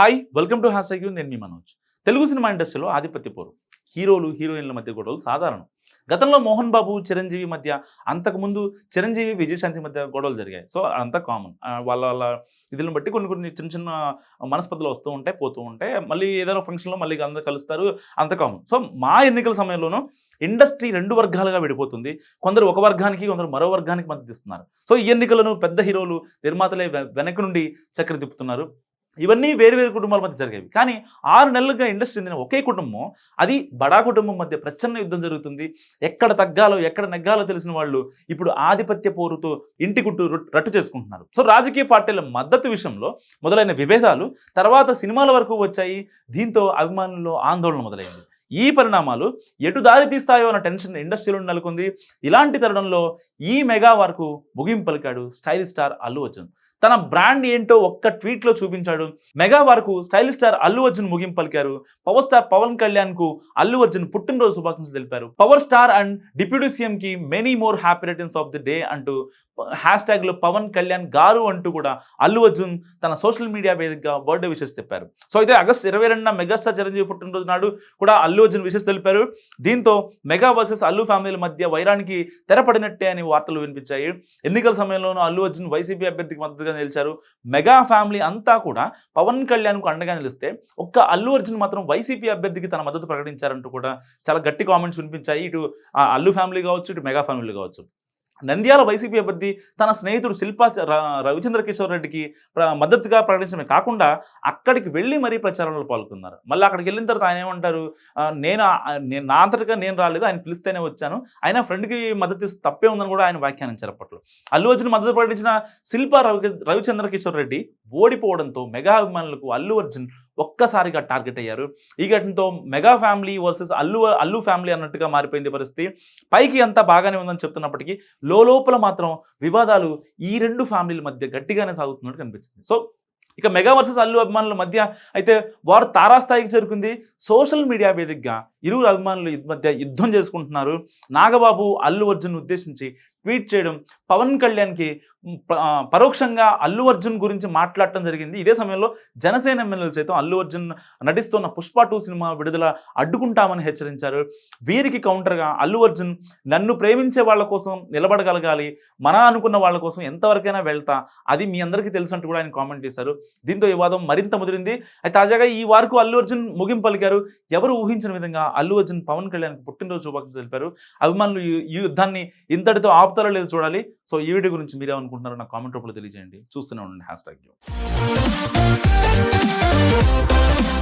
Hi welcome to hash నేను మీ Manoj. Telugu cinema ఇండస్ట్రీలో ఆధిపత్య పోరు. హీరోలు హీరోయిన్ల మధ్య గొడవలు సాధారణం. గతంలో మోహన్ బాబు చిరంజీవి మధ్య అంతకుముందు చిరంజీవి విజయశాంతి మధ్య గొడవలు జరిగాయి. సో అంతా కామన్ వాళ్ళ వాళ్ళ ఇదిని బట్టి కొన్ని కొన్ని చిన్న చిన్న మనస్పర్ధలు వస్తూ ఉంటాయి పోతూ ఉంటాయి. మళ్ళీ ఏదైనా ఫంక్షన్లో మళ్ళీ అందరూ కలుస్తారు. అంత కామన్ సో మా ఎన్నికల సమయంలోనూ ఇండస్ట్రీ రెండు వర్గాలుగా విడిపోతుంది. కొందరు ఒక వర్గానికి కొందరు మరో వర్గానికి మద్దతు ఇస్తున్నారు. సో ఈ ఎన్నికలను పెద్ద హీరోలు నిర్మాతలే వె- వెనక నుండి చక్కెర తిప్పుతున్నారు. ఇవన్నీ వేరు వేరు కుటుంబాల మధ్య జరిగేవి. కానీ ఆరు నెలలుగా ఇండస్ట్రీ చెందిన ఒకే కుటుంబం అది బడా కుటుంబం మధ్య ప్రచ్ఛన్న యుద్ధం జరుగుతుంది. ఎక్కడ తగ్గాలో ఎక్కడ నెగ్గాలో తెలిసిన వాళ్ళు ఇప్పుడు ఆధిపత్య పోరుతో ఇంటి గుట్టు రట్టు చేసుకుంటున్నారు. సో రాజకీయ పార్టీల మద్దతు విషయంలో మొదలైన విభేదాలు తర్వాత సినిమాల వరకు వచ్చాయి. దీంతో అభిమానుల్లో ఆందోళన మొదలైంది. ఈ పరిణామాలు ఎటు దారి తీస్తాయో అన్న టెన్షన్ ఇండస్ట్రీలో నెలకొంది. ఇలాంటి తరుణంలో ఈ మెగా వరకు ముగింపు పలికాడు స్టైల్ స్టార్ అల్లు అర్జున్. తన బ్రాండ్ ఏంటో ఒక్క ట్వీట్లో చూపించాడు. మెగా వరకు స్టైల్ స్టార్ అల్లు అర్జున్ ముగింపు పలికారు. పవర్ స్టార్ పవన్ కళ్యాణ్కు అల్లు అర్జున్ పుట్టినరోజు శుభాకాంక్షలు తెలిపారు. Power star and deputy CM కి many more happy returns of the day అంటూ హ్యాష్ ట్యాగ్లో పవన్ కళ్యాణ్ గారు అంటూ కూడా అల్లు అర్జున్ తన సోషల్ మీడియా వేదికగా బర్త్డే విషెస్ తెప్పారు సో అయితే ఆగస్ట్ ఇరవై రెండున మెగాస్టార్ చిరంజీవి పుట్టినరోజు నాడు కూడా అల్లు అర్జున్ విషెస్ తెలిపారు. దీంతో మెగా వర్సెస్ అల్లు ఫ్యామిలీల మధ్య వైరానికి తెరపడినట్టే అని వార్తలు వినిపించాయి. ఎన్నికల సమయంలోనూ అల్లు అర్జున్ వైసీపీ అభ్యర్థికి మద్దతుగా నిలిచారు. మెగా ఫ్యామిలీ అంతా కూడా పవన్ కళ్యాణ్కు అండగా నిలిస్తే ఒక్క అల్లు అర్జున్ మాత్రం వైసీపీ అభ్యర్థికి తన మద్దతు ప్రకటించారంటూ కూడా చాలా గట్టి కామెంట్స్ వినిపించాయి. ఇటు అల్లు ఫ్యామిలీ కావచ్చు ఇటు మెగా ఫ్యామిలీ కావచ్చు. నంద్యాల వైసీపీ అభ్యర్థి తన స్నేహితుడు శిల్పా రవిచంద్ర కిషోర్ రెడ్డికి ప్ర- మద్దతుగా ప్రకటించడమే కాకుండా అక్కడికి వెళ్ళి మరీ ప్రచారంలో పాల్గొన్నారు. మళ్ళీ అక్కడికి వెళ్ళిన తర్వాత ఆయన ఏమంటారు? నేను నేను నా అంతటిగా నేను రాలేదు ఆయన పిలిస్తేనే వచ్చాను. ఆయన ఫ్రెండ్కి మద్దతు ఇస్తే తప్పే ఉందని కూడా ఆయన వ్యాఖ్యానించారు అప్పట్లో. అల్లు అర్జున్ మద్దతు ప్రకటించిన శిల్పా రవి రవిచంద్ర కిషోర్ రెడ్డి ఓడిపోవడంతో మెగా అభిమానులకు అల్లు అర్జున్ ఒక్కసారిగా టార్గెట్ అయ్యారు. ఈ ఘటనతో mega family versus Allu Allu family అన్నట్టుగా మారిపోయింది పరిస్థితి. పైకి అంతా బాగానే ఉందని చెప్తున్నప్పటికీ లోపల మాత్రం వివాదాలు ఈ రెండు ఫ్యామిలీల మధ్య గట్టిగానే సాగుతున్నట్టు కనిపిస్తుంది. సో ఇక మెగా వర్సెస్ అల్లు అభిమానుల మధ్య అయితే వారు తారాస్థాయికి చేరుకుంది. సోషల్ మీడియా వేదికగా ఇరువురు అభిమానులు మధ్య యుద్ధం చేసుకుంటున్నారు. నాగబాబు అల్లు అర్జున్ ఉద్దేశించి ట్వీట్ చేయడం పవన్ కళ్యాణ్కి పరోక్షంగా అల్లు అర్జున్ గురించి మాట్లాడటం జరిగింది. ఇదే సమయంలో జనసేన ఎమ్మెల్యేలు సైతం అల్లు అర్జున్ నటిస్తున్న పుష్ప టూ సినిమా విడుదల అడ్డుకుంటామని హెచ్చరించారు. వీరికి కౌంటర్గా అల్లు అర్జున్ నన్ను ప్రేమించే వాళ్ళ కోసం నిలబడగలగాలి మన అనుకున్న వాళ్ళ కోసం ఎంతవరకైనా వెళ్తా అది మీ అందరికీ తెలుసు అంటూ కూడా ఆయన కామెంట్ చేశారు. దీంతో ఈ వాదం మరింత ముదిరింది. అయితే తాజాగా ఈ వారకు అల్లు అర్జున్ ముగింపు పలికారు. ఎవరు ఊహించిన విధంగా అల్లు అర్జున్ పవన్ కళ్యాణ్కి పుట్టినరోజు శుభాకాంక్షలు తెలిపారు. అభిమానులు ఈ- యుద్ధాన్ని ఇంతటితో జవాబుదారులు లేదు చూడాలి. సో ఈ వీడియో గురించి మీరేమనుకుంటున్నారు నా కామెంట్ రూపంలో తెలియజేయండి. చూస్తూనే ఉండండి. Hash tag